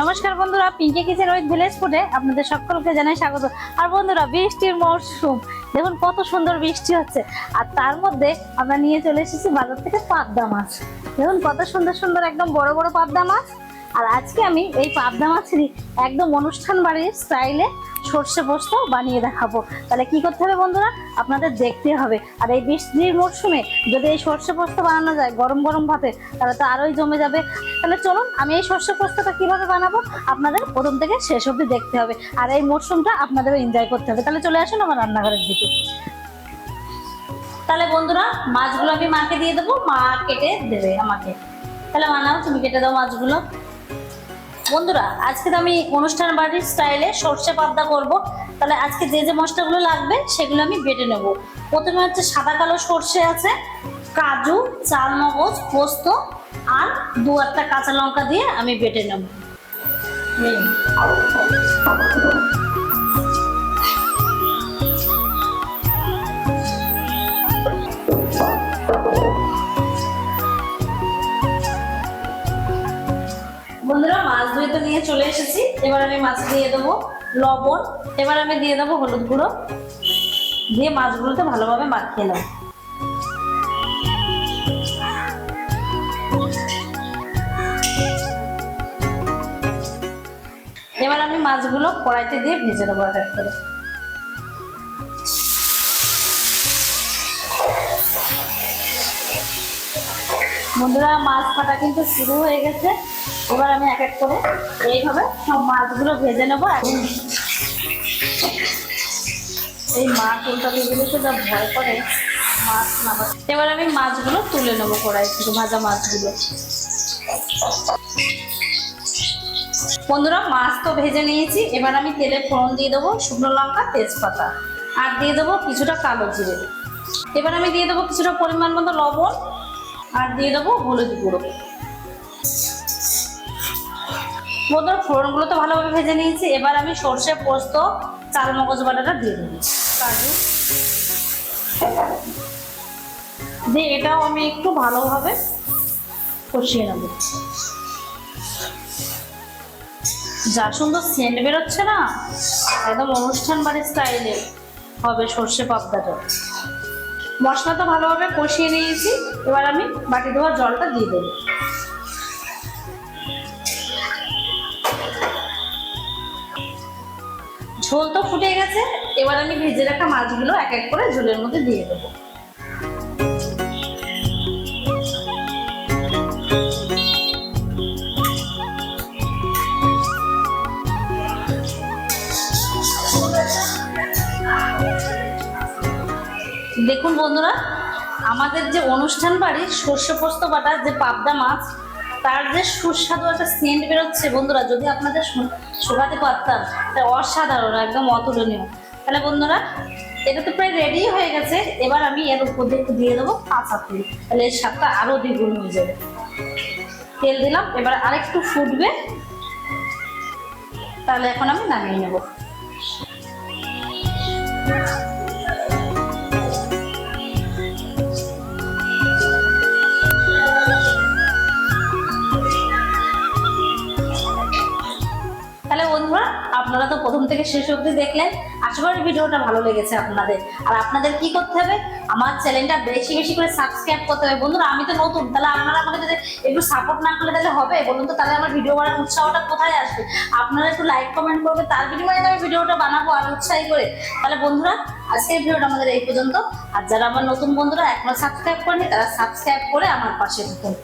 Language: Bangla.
নমস্কার বন্ধুরা পিঙ্কি কিচেন উইথ ভিলেজ ফুডে আপনাদের সকলকে জানাই স্বাগত। আর বন্ধুরা, বৃষ্টির মরশুম। দেখুন কত সুন্দর বৃষ্টি হচ্ছে। আর তার মধ্যে আমরা নিয়ে চলে এসেছি বাজার থেকে পাবদা মাছ। দেখুন কত সুন্দর সুন্দর একদম বড় বড় পাবদা মাছ। আর আজকে আমি এই পাবদা মাছেরই একদম অনুষ্ঠান বাড়ির স্টাইলে সর্ষে পোস্ত বানিয়ে দেখাবো। তাহলে কি করতে হবে বন্ধুরা? আপনাদের দেখতে হবে। আর এই বৃষ্টির মরশুমে যদি এই সর্ষে পোস্ত বানানো যায় গরম গরম ভাতে, তাহলে তো আরোই জমে যাবে। তাহলে চলুন, আমি এই সর্ষে পোস্তটা কীভাবে বানাবো আপনাদের প্রথম থেকে শেষ অবধি দেখতে হবে। আর এই মরশুমটা আপনাদেরও এনজয় করতে হবে। তাহলে চলে আসুন আমার রান্নাঘরের দিকে। তাহলে বন্ধুরা, মাছগুলো আমি মাকে দিয়ে দেবো। মা কেটে দেবে আমাকে। তাহলে মানাও তুমি কেটে দাও মাছগুলো। বন্ধুরা, আজকে তো আমি অনুষ্ঠান বাড়ির স্টাইলে সর্ষে পাবদা করব। তাহলে আজকে যে যে মশলাগুলো লাগবে, সেগুলো আমি বেটে নেব। প্রথমে হচ্ছে সাদা কালো সর্ষে আছে, কাজু চাল মগজ পোস্ত, আর দু একটা কাঁচা লঙ্কা দিয়ে আমি বেটে নেব। চলে এসেছি। এবার আমি মাছ দিয়ে দেবো লবণ। এবার আমি দিয়ে দেবো হলুদ গুঁড়ো। দিয়ে মাছগুলোতে ভালোভাবে মাখিয়ে নেব। এবার আমি মাছগুলো কড়াইতে দিয়ে ভেজে নেব এক এক করে। বন্ধুরা, মাছ কাটা কিন্তু শুরু হয়ে গেছে। এবার আমি এক এক করে এইভাবে সব মাছগুলো ভেজে নেব এই মাছ উল্টাতে গেলে যা ভয় করে, মাছ নামা এবার আমি মাছগুলো তুলে নেব কড়াই থেকে ভাজা মাছগুলো। বন্ধুরা, মাছ তো ভেজে নিয়েছি, এবার আমি তেলে ফোড়ন দিয়ে দেবো শুকনো লঙ্কা, তেজপাতা, আর দিয়ে দেবো কিছুটা কালো জিরে। এবার আমি দিয়ে দেবো কিছুটা পরিমাণ মতো লবণ, আর দিয়ে দেবো হলুদ গুঁড়ো। বন্ধুরা ফোড়নগুলো তো ভালোভাবে ভেজে নিয়েছি। এবার আমি সর্ষে, পোস্ত চাল মগজ বাটাটা দিয়ে দেবো। কাজু। দিয়ে এটাও আমি একটু ভালোভাবে কষিয়ে নেব। যা সুন্দর সেন্ট বেরোচ্ছে না, একদম অনুষ্ঠান বাড়ির স্টাইলে হবে সর্ষে পাবদাটা। মশলা তো ভালোভাবে কষিয়ে নিয়েছি, এবার আমি বাটি ধোয়া জলটা দিয়ে দেবো। ঝোল তো ফুটে গেছে, এবার আমি ভেজে রাখা মাছগুলো এক এক করে ঝোলের মধ্যে দিয়ে দেবো। দেখুন বন্ধুরা, আমাদের যে অনুষ্ঠান বাড়ির শস্য পোস্ত বাটার যে পাবদা মাছ তার যে সুস্বাদু একটা সেন্ট বেরোচ্ছে, বন্ধুরা, যদি আপনাদের শোকাতে পারতাম, তা অসাধারণ, একদম অতুলনীয়। তাহলে বন্ধুরা, এটা তো প্রায় রেডি হয়ে গেছে, এবার আমি এর উপর দিয়ে একটু দিয়ে দেবো কাঁচা তেল। তাহলে এর স্বাদটা আরও দ্বিগুণ হয়ে যাবে। তেল দিলাম, এবার আরেকটু ফুটবে। তাহলে এখন আমি নামিয়ে নেব। থেকে শেষ অবধি দেখলেন। আশা করি ভিডিওটা ভালো লেগেছে আপনাদের। আর আপনাদের কি করতে হবে? আমার চ্যানেলটা বেশি বেশি করে সাবস্ক্রাইব করতে হবে। বন্ধুরা, আমি তো নতুন, তাহলে আপনারা আমাকে যদি একটু সাপোর্ট না করলে তাহলে হবে? বলুন তো, তাহলে আমার ভিডিও বানানোর উৎসাহটা কোথায় আসবে? আপনারা একটু লাইক কমেন্ট করবে তার বিনিময়ে আমি ভিডিওটা বানাবো আর উৎসাহী করে। তাহলে বন্ধুরা, আজকের ভিডিওটা আমাদের এই পর্যন্ত। আর যারা আমার নতুন বন্ধুরা, এখনও সাবস্ক্রাইব করেনি তারা সাবস্ক্রাইব করে আমার পাশে থাকুন।